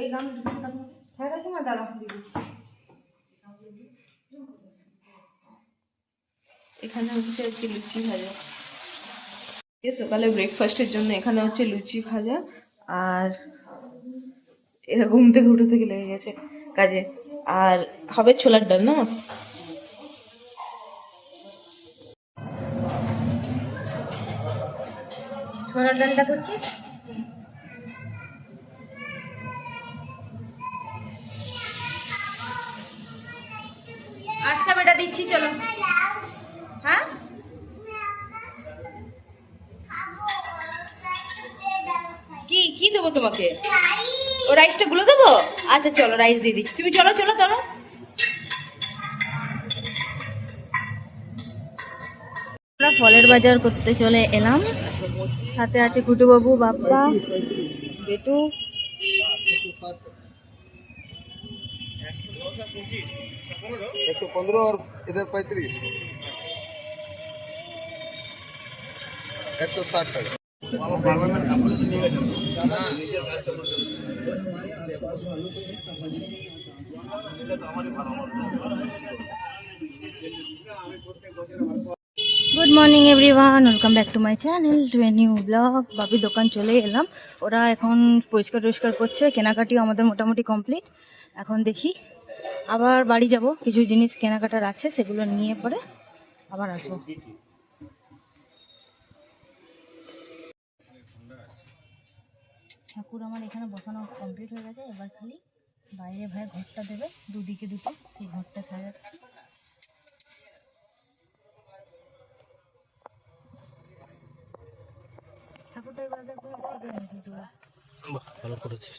এই গান হ্যাঁ কাকিমা দিয়ে দিচ্ছি। এখানে হচ্ছে আজকে লুচি ভাজা। সকালে ব্রেকফাস্টের জন্য এখানে হচ্ছে লুচি ভাজা আর এরা ঘুম থেকে উঠে থেকে লেগে গেছে কাজে। আর হবে ছোলার ডাল না? ছোলার ডালটা করছিস? দিচ্ছি, চলো। হ্যাঁ? কি কি দেবো তোমাকে? ও রাইসটা গুলো দেবো? আচ্ছা চলো রাইস দিয়ে দিচ্ছি। তুমি চলো চলো চলো আমরা ফলের বাজার করতে চলে এলাম। সাথে আছে কুটুবাবু বাপ্পা, বেটু। एक तो पंद्रह और इधर पैंतीस एक तो साठ टाका good morning everyone welcome back to my channel to a new vlog বাবি দোকান চলে এলাম ওরা এখন পরিষ্কার টরিষ্কার করছে কেনাকাটিও আমাদের মোটামুটি কমপ্লিট এখন দেখি আবার বাড়ি যাব। কিছু জিনিস কেনাকাটার আছে, সেগুলো নিয়ে পরে আবার আসব। ঠাকুর আমার এখানে বসানো কমপ্লিট হয়ে গেছে। এবার খালি বাইরে ভাই ঘরটা দেবে, দুদিকে দুটো। সেই ঘরটা সাজাচ্ছি। ঠাকুরটা এবার ভালো করেছিস।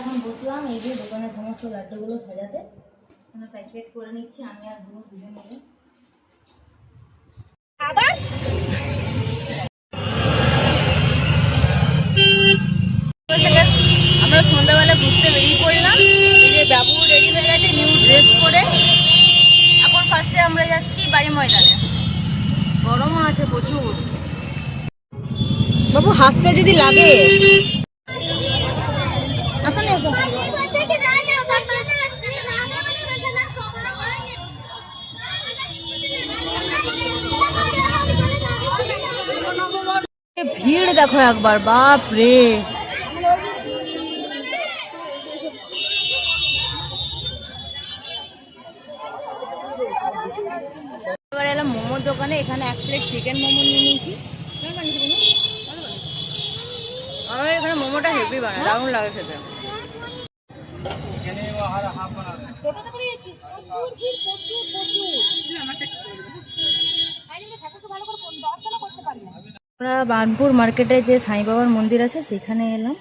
এখন বসলাম এই যে দোকানের সমস্ত লাড্ডুগুলো সাজাতে। এখানে প্যাকেট করে নিচ্ছি আমি আর গুরু দুজন মিলে। আমরা সন্ধ্যাবেলা ঘুরতে বেরিয়ে পড়লাম যে বাবু রেডি হয়ে গেছে নিউ ড্রেস পরে। এখন ফার্স্টে আমরা যাচ্ছি বাড়ি ময়দানে। গরমও আছে প্রচুর। বাবু হাতটা যদি লাগে। ভিড় দেখো একবার বাপ রে। এবার এলাম মোমোর দোকানে এখানে এক প্লেট চিকেন মোমো নিয়ে নিয়েছি। আমার এখানে মোমোটা হেভি বানায় দারুণ লাগে খেতে। করে প্রচুর ভিড় প্রচুর। প্রচুর আমরা বার্নপুর মার্কেটে যে সাই বাবার মন্দির আছে সেখানে এলাম।